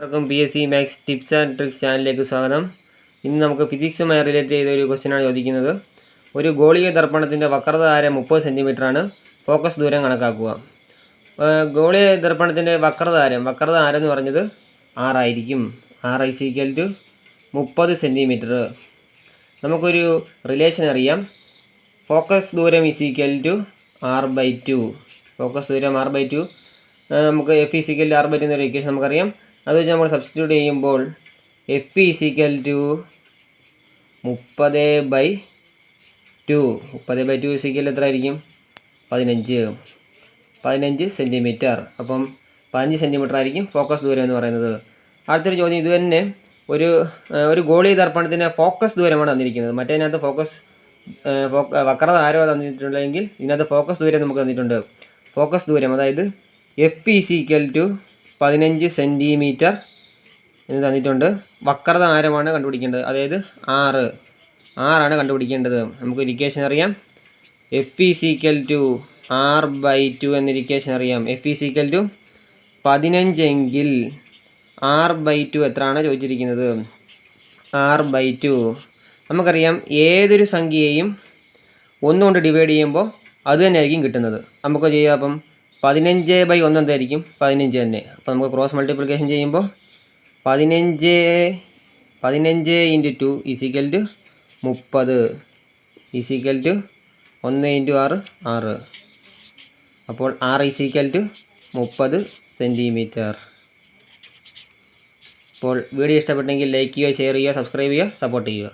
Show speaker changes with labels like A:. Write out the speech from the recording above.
A: എല്ലാവർക്കും P S C maths tips and tricks ചാനലിലേക്ക് സ്വാഗതം. ഇന്ന് നമുക്ക് ഫിസിക്സുമായി റിലേറ്റ് ചെയ്ത ഒരു ക്വസ്റ്റ്യനാണ് ചോദിക്കുന്നത്. ഒരു ഗോളീയ ദർപ്പണത്തിന്റെ വക്രത ആരം മുപ്പത് ആണ്? ഫോക്കസ് ദൂരം കണക്കാക്കുക. ഗോളിക ദർപ്പണത്തിന്റെ വക്രത ആരം? വക്രത ആരം എന്ന് പറഞ്ഞത് ആറായിരിക്കും ആർ ഐ സിക്കൽ ടു മുപ്പത് സെന്റിമീറ്റർ നമുക്കൊരു റിലേഷൻ അറിയാം. ഫോക്കസ് ദൂരം is equal to R by two focus ദൂരം ആർ ബൈ ടു നമുക്ക് F is equal R by two എന്നൊരു ഇക്വേഷൻ നമുക്കറിയാം. അത് വെച്ച് നമ്മൾ സബ്സ്റ്റിറ്റ്യൂട്ട് ചെയ്യുമ്പോൾ എഫ് ഇസിക്കൽ ടു മുപ്പത് ബൈ ടു മുപ്പത് ബൈ ടു ഇസിക്കൽ എത്ര ആയിരിക്കും പതിനഞ്ച്. പതിനഞ്ച് സെന്റിമീറ്റർ അപ്പം പതിനഞ്ച് സെന്റിമീറ്റർ ആയിരിക്കും ഫോക്കസ് ദൂരം എന്ന് പറയുന്നത്. അടുത്തൊരു ചോദ്യം ഇത് തന്നെ ഒരു ഒരു ഗോളി ദർപ്പണത്തിന് ഫോക്കസ് ദൂരമാണ് തന്നിരിക്കുന്നത്. മറ്റേതിനകത്ത് ഫോക്കസ് വക്രത ആരോ തന്നിട്ടുണ്ടെങ്കിൽ ഇതിനകത്ത് ഫോക്കസ് ദൂരം നമുക്ക് തന്നിട്ടുണ്ട്. ഫോക്കസ് ദൂരം അതായത് എഫ് ഇസ് ഈക്വൽ ടു പതിനഞ്ച് സെന്റിമീറ്റർ എന്ന് തന്നിട്ടുണ്ട്. വക്രത ആരമാണ് കണ്ടുപിടിക്കേണ്ടത്? അതായത് ആറ്. ആറാണ് കണ്ടുപിടിക്കേണ്ടത്. നമുക്ക് ഇരിക്കേഷൻ അറിയാം. F is equal to R by two എന്ന ഇരിക്കേഷൻ അറിയാം. എഫ് ഇ സീക്വൽ ടു പതിനഞ്ചെങ്കിൽ ആർ ബൈ ടു എത്രയാണ് ചോദിച്ചിരിക്കുന്നത്? ആർ ബൈ ടു നമുക്കറിയാം ഏതൊരു സംഖ്യയെയും ഒന്നുകൊണ്ട് ഡിവൈഡ് ചെയ്യുമ്പോൾ അത് തന്നെയായിരിക്കും കിട്ടുന്നത്. നമുക്ക് ചെയ്യാം അപ്പം? പതിനഞ്ച് ബൈ ഒന്ന് എന്തായിരിക്കും? പതിനഞ്ച് തന്നെ. അപ്പോൾ നമുക്ക് ക്രോസ് മൾട്ടിപ്ലിക്കേഷൻ ചെയ്യുമ്പോൾ പതിനഞ്ച് പതിനഞ്ച് into two is equal to മുപ്പത്. ഇസിക്കൽ ടു ഒന്ന് ഇന്റു ആറ് ആറ്. അപ്പോൾ ആറ് ഇസിക്കൽ ടു മുപ്പത് സെന്റിമീറ്റർ അപ്പോൾ വീഡിയോ ഇഷ്ടപ്പെട്ടെങ്കിൽ ലൈക്ക് ചെയ്യുക ഷെയർ ചെയ്യുക സബ്സ്ക്രൈബ് ചെയ്യുക സപ്പോർട്ട് ചെയ്യുക.